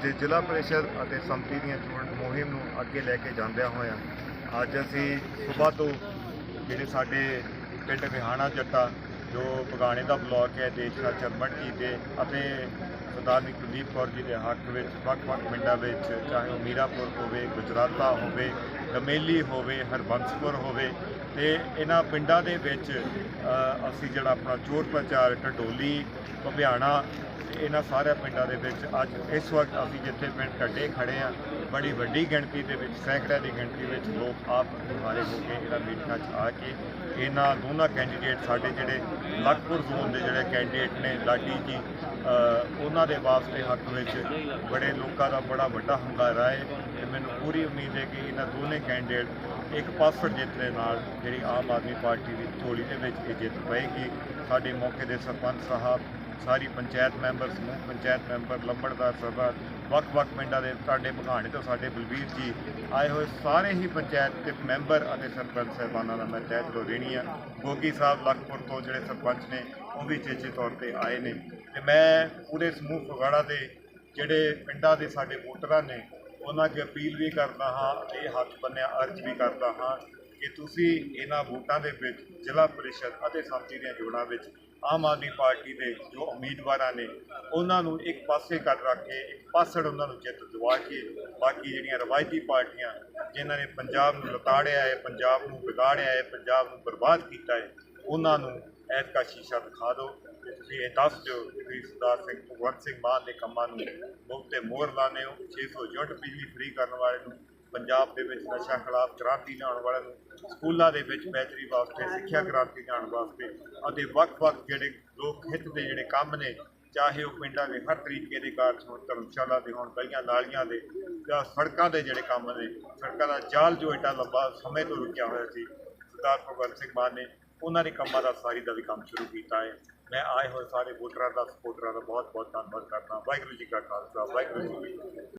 ਜ਼ਿਲ੍ਹਾ ਪ੍ਰੀਸ਼ਦ ਅਤੇ ਸੰਮਤੀ ਦੀਆਂ ਚੋਣ ਮੁਹਿੰਮ ਨੂੰ ਅੱਗੇ ਲੈ ਕੇ ਜਾਂਦਿਆਂ ਹੋਇਆਂ ਅੱਜ ਅਸੀਂ ਸਵੇਰ ਤੋਂ ਜਿਹੜੇ ਸਾਡੇ ਪਿੰਡ ਵਿਹਾਣਾ ਜੱਟਾ, ਜੋ ਬਗਾਣੇ ਦਾ ਬਲਾਕ ਹੈ, ਦੇਸ਼ ਦਾ ਚਰਮਨ ਜੀ ਦੇ ਅਤੇ ਸਰਦਾਰਨੀ ਕੁਲਦੀਪ ਕੌਰ ਜੀ ਦੇ ਹੱਕ ਵਿੱਚ, ਵੱਖ-ਵੱਖ ਪਿੰਡਾਂ ਵਿੱਚ, ਚਾਹੇ ਉਹ ਮੀਰਾਪੁਰ ਹੋਵੇ, ਗੁਜਰਾਤਾ ਹੋਵੇ ਗਮੇਲੀ ਹੋਵੇ, ਹਰਬੰਸਪੁਰ ਹੋਵੇ, ਤੇ ਇਹਨਾਂ ਪਿੰਡਾਂ ਦੇ ਵਿੱਚ ਅਸੀਂ ਜਿਹੜਾ ਆਪਣਾ ਚੋਰ ਪ੍ਰਚਾਰ ਢਡੋਲੀ ਭਿਆਣਾ ਇਹਨਾਂ ਸਾਰੇ ਪਿੰਡਾਂ ਦੇ ਵਿੱਚ ਅੱਜ ਇਸ ਵਕਤ ਅਸੀਂ ਜਿੱਥੇ ਪਿੰਡ ਢੱਡੇ ਖੜੇ ਆ ਬੜੀ ਵੱਡੀ ਗਿਣਤੀ ਦੇ ਵਿੱਚ, ਸੈਂਕੜਿਆਂ ਦੀ ਗਿਣਤੀ ਵਿੱਚ ਲੋਕ ਆਪ ਹਮਾਰੇ ਹੋ ਕੇ ਇਹਨਾਂ ਮੀਟਿੰਗਾਂ 'ਚ ਆ ਕੇ ਇਹਨਾਂ ਦੋਨਾਂ ਕੈਂਡੀਡੇਟ ਸਾਡੇ ਜਿਹੜੇ ਲਖਪੁਰ ਜ਼ੋਨ ਦੇ ਜਿਹੜੇ ਕੈਂਡੀਡੇਟ ਨੇ, ਲਾਡੀ ਜੀ ਉਹਨਾਂ ਦੇ ਵਾਸ ਦੇ ਹੱਕ ਵਿੱਚ ਬੜੇ ਲੋਕਾਂ ਦਾ ਬੜਾ ਵੱਡਾ ਹੰਗਾਰਾ ਹੈ ਤੇ ਮੈਨੂੰ ਪੂਰੀ ਉਮੀਦ ਹੈ ਕਿ ਇਹਨਾਂ ਦੋਨੇ ਕੈਂਡੀਡੇਟ ਇੱਕ ਪਾਸੜ ਜਿੱਤ ਦੇ ਨਾਲ ਜਿਹੜੀ ਆਮ ਆਦਮੀ ਪਾਰਟੀ ਦੀ ਝੋਲੀ ਦੇ ਵਿੱਚ ਇਹ ਜਿੱਤ ਪਏਗੀ। ਸਾਡੇ ਮੌਕੇ ਦੇ ਸਰਪੰਚ ਸਾਹਿਬ, ਸਾਰੀ ਪੰਚਾਇਤ ਮੈਂਬਰ ਸਮੂਹ, ਪੰਚਾਇਤ ਮੈਂਬਰ, ਲੰਬੜਦਾਰ ਸਭਾ ਵੱਖ-ਵੱਖ ਪਿੰਡਾਂ ਦੇ ਸਾਡੇ ਭਗਾਣੇ ਤੋਂ ਸਾਡੇ ਬਲਬੀਰ ਜੀ ਆਏ ਹੋਏ ਸਾਰੇ ਹੀ ਪੰਚਾਇਤ ਦੇ ਮੈਂਬਰ ਅਤੇ ਸਰਪੰਚ ਸਾਹਿਬਾਨਾਂ ਦਾ ਮੈਂ ਤਹਿ ਦਿਲੋਂ ਦੇਣੀ ਆ। ਗੋਗੀ ਸਾਹਿਬ ਲਖਪੁਰ ਤੋਂ ਜਿਹੜੇ ਸਰਪੰਚ ਨੇ, ਉਹ ਵੀ ਚੇਚੇ ਤੌਰ ਤੇ ਆਏ ਨੇ। ਤੇ ਮੈਂ ਪੂਰੇ ਸਮੂਹ ਫਗਵਾੜਾ ਦੇ ਜਿਹੜੇ ਪਿੰਡਾਂ ਦੇ ਸਾਡੇ ਵੋਟਰਾਂ ਨੇ, ਉਹਨਾਂ ਅੱਗੇ ਅਪੀਲ ਵੀ ਕਰਦਾ ਹਾਂ ਅਤੇ ਹੱਥ ਬੰਨਿਆ ਅਰਜ਼ ਵੀ ਕਰਦਾ ਹਾਂ ਕਿ ਤੁਸੀਂ ਇਹਨਾਂ ਵੋਟਾਂ ਦੇ ਵਿੱਚ ਜ਼ਿਲ੍ਹਾ ਪ੍ਰੀਸ਼ਦ ਅਤੇ ਸੰਮਤੀ ਦੀਆਂ ਜੋੜਾਂ ਵਿੱਚ ਆਮ ਆਦਮੀ ਪਾਰਟੀ ਦੇ ਜੋ ਉਮੀਦਵਾਰਾਂ ਨੇ, ਉਹਨਾਂ ਨੂੰ ਇੱਕ ਪਾਸੇ ਕਰ ਰੱਖ ਕੇ, ਇੱਕ ਪਾਸੜ ਉਹਨਾਂ ਨੂੰ ਜਿੱਤ ਦਿਵਾ ਕੇ, ਬਾਕੀ ਜਿਹੜੀਆਂ ਰਵਾਇਤੀ ਪਾਰਟੀਆਂ ਜਿਨ੍ਹਾਂ ਨੇ ਪੰਜਾਬ ਨੂੰ ਲਤਾੜਿਆ ਹੈ, ਪੰਜਾਬ ਨੂੰ ਵਿਗਾੜਿਆ ਹੈ, ਪੰਜਾਬ ਨੂੰ ਬਰਬਾਦ ਕੀਤਾ ਹੈ, ਉਹਨਾਂ ਨੂੰ ਐਤਕਾ ਸ਼ੀਸ਼ਾ ਦਿਖਾ ਦਿਓ ਤੇ ਤੁਸੀਂ ਇਹ ਦੱਸ ਦਿਓ ਕਿ ਸਰਦਾਰ ਸਿੰਘ ਭਗਵੰਤ ਸਿੰਘ ਮਾਨ ਦੇ ਕੰਮਾਂ ਨੂੰ ਮੁੱਖ ਤੇ ਮੋਹਰ ਲਾਉਂਦੇ ਹੋ 600 ਯੂਨਿਟ ਬਿਜਲੀ ਫ੍ਰੀ ਕਰਨ ਵਾਲੇ ਨੂੰ ਪੰਜਾਬ ਦੇ ਵਿੱਚ ਨਸ਼ਾ ਖਿਲਾਫ ਕ੍ਰਾਂਤੀ ਲਿਆਉਣ ਵਾਲਿਆਂ ਨੂੰ ਸਕੂਲਾਂ ਦੇ ਵਿੱਚ ਬਿਹਤਰੀ ਵਾਸਤੇ, ਸਿੱਖਿਆ ਕ੍ਰਾਂਤੀ ਲਿਆਉਣ ਵਾਸਤੇ ਅਤੇ ਵੱਖ-ਵੱਖ ਜਿਹੜੇ ਲੋਕ ਹਿੱਤ ਦੇ ਜਿਹੜੇ ਕੰਮ ਨੇ, ਚਾਹੇ ਉਹ ਪਿੰਡਾਂ ਦੇ ਹਰ ਤਰੀਕੇ ਦੇ ਕਾਰਜ ਹੋਣ, ਧਰਮਸ਼ਾਲਾ ਦੇ ਹੋਣ ਗਲੀਆਂ ਨਾਲੀਆਂ ਦੇ ਜਾਂ ਸੜਕਾਂ ਦੇ ਜਿਹੜੇ ਕੰਮ ਨੇ, ਸੜਕਾਂ ਦਾ ਜਾਲ ਜੋ ਏਡਾ ਲੰਬਾ ਸਮੇਂ ਤੋਂ ਰੁਕਿਆ ਹੋਇਆ ਸੀ, ਸਰਦਾਰ ਭਗਵੰਤ ਸਿੰਘ ਮਾਨ ਨੇ ਉਹਨਾਂ ਨੇ ਕੰਮਾਂ ਦਾ ਸਾਰੀ ਦਾ ਵੀ ਕੰਮ ਸ਼ੁਰੂ ਕੀਤਾ ਹੈ। ਮੈਂ ਆਏ ਹੋਏ ਸਾਰੇ ਵੋਟਰਾਂ ਦਾ ਸਪੋਰਟਰਾਂ ਦਾ ਬਹੁਤ ਬਹੁਤ ਧੰਨਵਾਦ ਕਰਦਾ ਵਾਹਿਗੁਰੂ ਜੀ ਕਾ ਖਾਲਸਾ, ਵਾਹਿਗੁਰੂ ਜੀ